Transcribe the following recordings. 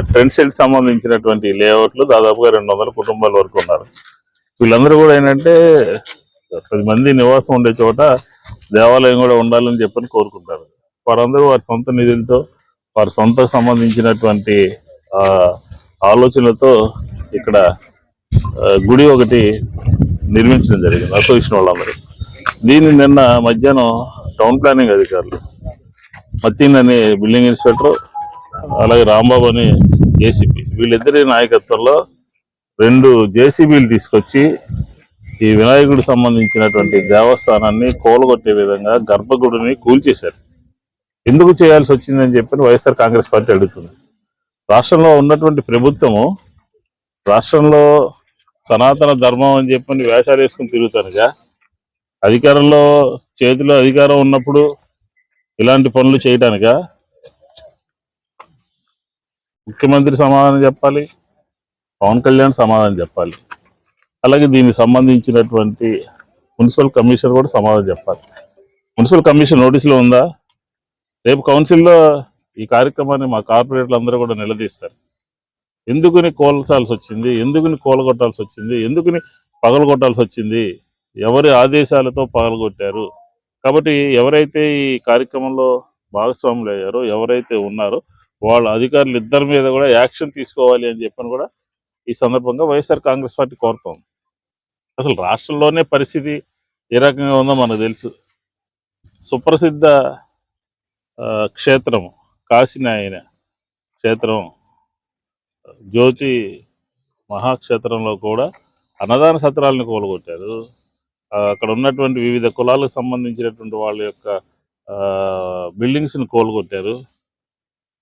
Trend set సంబంధించినటువంటి లేఅవుట్లు దాదాపుగా రెండు వందల కుటుంబాల వరకు ఉన్నారు. వీళ్ళందరూ కూడా ఏంటంటే పది మంది నివాసం ఉండే చోట దేవాలయం కూడా ఉండాలని చెప్పని కోరుకుంటారు. వారందరూ వారి సొంత నిధులతో వారి సొంత సంబంధించినటువంటి ఆ, ఆలోచనలతో ఇక్కడ గుడి ఒకటి నిర్మించడం జరిగింది అసోసియేషన్ వాళ్ళందరూ. దీన్ని నిన్న మధ్యాహ్నం టౌన్ ప్లానింగ్ అధికారులు మతీన్ అనే బిల్డింగ్ ఇన్స్పెక్టర్ అలాగే రాంబాబు అని ఏసీపీ వీళ్ళిద్దరి నాయకత్వంలో రెండు జేసీబీలు తీసుకొచ్చి ఈ వినాయకుడికి సంబంధించినటువంటి దేవస్థానాన్ని కోలగొట్టే విధంగా గర్భగుడిని కూల్చేశారు. ఎందుకు చేయాల్సి వచ్చిందని చెప్పి వైఎస్ఆర్ కాంగ్రెస్ పార్టీ అడుగుతుంది. రాష్ట్రంలో ఉన్నటువంటి ప్రభుత్వము రాష్ట్రంలో సనాతన ధర్మం అని చెప్పని వేషాలు వేసుకుని తిరుగుతానుగా. అధికారంలో చేతిలో అధికారం ఉన్నప్పుడు ఇలాంటి పనులు చేయడానికా ముఖ్యమంత్రి సమాధానం చెప్పాలి పవన్ కళ్యాణ్ సమాధానం చెప్పాలి. అలాగే దీనికి సంబంధించినటువంటి మున్సిపల్ కమిషనర్ కూడా సమాధానం చెప్పాలి. మున్సిపల్ కమిషన్ నోటీసులో ఉందా? రేపు కౌన్సిల్లో ఈ కార్యక్రమాన్ని మా కార్పొరేటర్లు అందరూ కూడా నిలదీస్తారు. ఎందుకుని కోల్చాల్సి వచ్చింది? ఎందుకుని కోలగొట్టాల్సి వచ్చింది? ఎందుకుని పగలగొట్టాల్సి వచ్చింది? ఎవరి ఆదేశాలతో పగలగొట్టారు? కాబట్టి ఎవరైతే ఈ కార్యక్రమంలో భాగస్వాములు అయ్యారో ఎవరైతే ఉన్నారో వాళ్ళ అధికారులు ఇద్దరి మీద కూడా యాక్షన్ తీసుకోవాలి అని చెప్పని కూడా ఈ సందర్భంగా వైఎస్ఆర్ కాంగ్రెస్ పార్టీ కోరుతాం అసలు రాష్ట్రంలోనే పరిస్థితి ఏ రకంగా ఉందో మనకు తెలుసు. సుప్రసిద్ధ ఆ, క్షేత్రం కాశీనాయన క్షేత్రం జ్యోతి మహాక్షేత్రంలో కూడా అన్నదాన సత్రాలను కూలగొట్టారు అక్కడ ఉన్నటువంటి వివిధ కులాలకు సంబంధించినటువంటి వాళ్ళ యొక్క బిల్డింగ్స్ని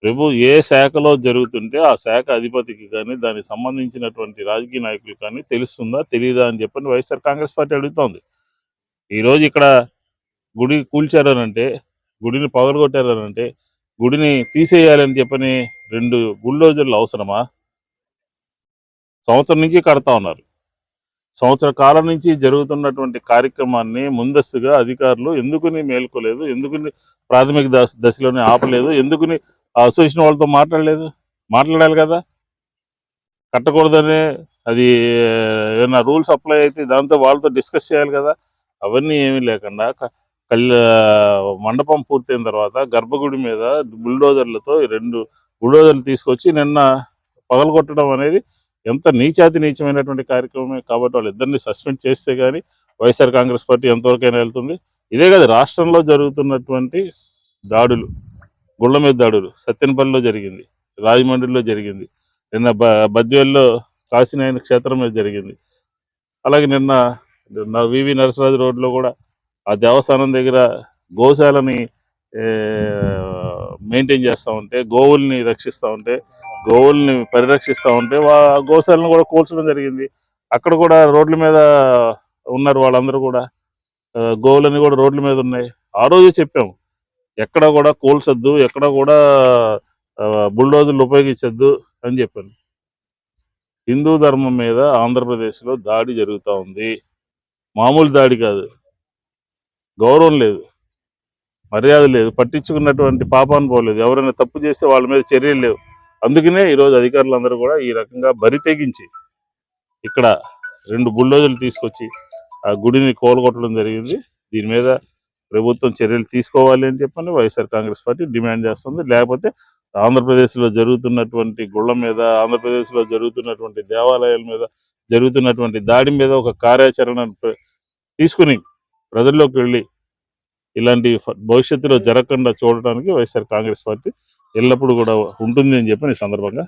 ప్రభు ఏ శాఖలో జరుగుతుంటే ఆ శాఖ అధిపతికి కానీ దానికి సంబంధించినటువంటి రాజకీయ నాయకులు కానీ తెలుస్తుందా తెలియదా అని చెప్పని వైఎస్ఆర్ కాంగ్రెస్ పార్టీ అడుగుతోంది. ఈరోజు ఇక్కడ గుడి కూల్చారనంటే గుడిని పగలగొట్టారనంటే గుడిని తీసేయాలని చెప్పని రెండు బుల్డోజర్లు అవసరమా? సంవత్సరం నుంచి కడతా ఉన్నారు. సంవత్సర కాలం నుంచి జరుగుతున్నటువంటి కార్యక్రమాన్ని ముందస్తుగా అధికారులు ఎందుకుని మేల్కోలేదు ఎందుకుని ప్రాథమిక దశ దశలోనే ఆపలేదు ఎందుకుని అసోసియేషన్ వాళ్ళతో మాట్లాడలేదు. మాట్లాడాలి కదా. కట్టకూడదని అది ఏమైనా రూల్స్ అప్లై అయితే దాంతో వాళ్ళతో డిస్కస్ చేయాలి కదా. అవన్నీ ఏమీ లేకుండా కళ్ళ మండపం పూర్తయిన తర్వాత గర్భగుడి మీద బుల్డోజర్లతో రెండు బుల్డోజర్లు తీసుకొచ్చి నిన్న పగలగొట్టడం అనేది ఎంత నీచాతి నీచమైనటువంటి కార్యక్రమమే కాబట్టి వాళ్ళు ఇద్దరిని సస్పెండ్ చేస్తే కానీ వైఎస్ఆర్ కాంగ్రెస్ పార్టీ ఎంతవరకైనా వెళ్తుంది. ఇదే కాదు రాష్ట్రంలో జరుగుతున్నటువంటి దాడులు. గుళ్ళ మీద దాడులు సత్యనపల్లిలో జరిగింది రాజమండ్రిలో జరిగింది నిన్న బ బద్వేల్లో కాశీనాయన క్షేత్రం మీద జరిగింది. అలాగే నిన్న వివి నరసరాజు రోడ్లో కూడా ఆ దేవస్థానం దగ్గర గోశాలని మెయింటైన్ చేస్తూ ఉంటే గోవుల్ని రక్షిస్తూ ఉంటే గోవుల్ని పరిరక్షిస్తూ ఉంటే వా గోశాలను కూడా కూల్చడం జరిగింది. అక్కడ కూడా రోడ్ల మీద ఉన్నారు వాళ్ళందరూ కూడా. గోవులన్నీ గోవులని కూడా రోడ్ల మీద ఉన్నాయి. ఆ రోజు చెప్పాము. ఎక్కడ కూడా కోల్చొద్దు ఎక్కడ కూడా బుల్డోజర్లు ఉపయోగించొద్దు అని చెప్పాను. హిందూ ధర్మం మీద ఆంధ్రప్రదేశ్లో దాడి జరుగుతూ ఉంది. మామూలు దాడి కాదు. గౌరవం లేదు. మర్యాద లేదు. పట్టించుకున్నటువంటి పాపాన్ని పోలేదు. ఎవరైనా తప్పు చేస్తే వాళ్ళ మీద చర్యలు లేవు. అందుకనే ఈరోజు అధికారులందరూ కూడా ఈ రకంగా బరి తెగించి ఇక్కడ రెండు బుల్డోజర్లు తీసుకొచ్చి ఆ గుడిని కోలగొట్టడం జరిగింది. దీని మీద ప్రభుత్వం చర్యలు తీసుకోవాలి అని చెప్పని వైఎస్ఆర్ కాంగ్రెస్ పార్టీ డిమాండ్ చేస్తుంది. లేకపోతే ఆంధ్రప్రదేశ్లో జరుగుతున్నటువంటి గుళ్ళ మీద ఆంధ్రప్రదేశ్లో జరుగుతున్నటువంటి దేవాలయాల మీద జరుగుతున్నటువంటి దాడి మీద ఒక కార్యాచరణ తీసుకుని ప్రజల్లోకి వెళ్ళి ఇలాంటి భవిష్యత్తులో జరగకుండా చూడటానికి వైఎస్ఆర్ కాంగ్రెస్ పార్టీ ఎల్లప్పుడూ కూడా ఉంటుంది అని చెప్పి ఈ సందర్భంగా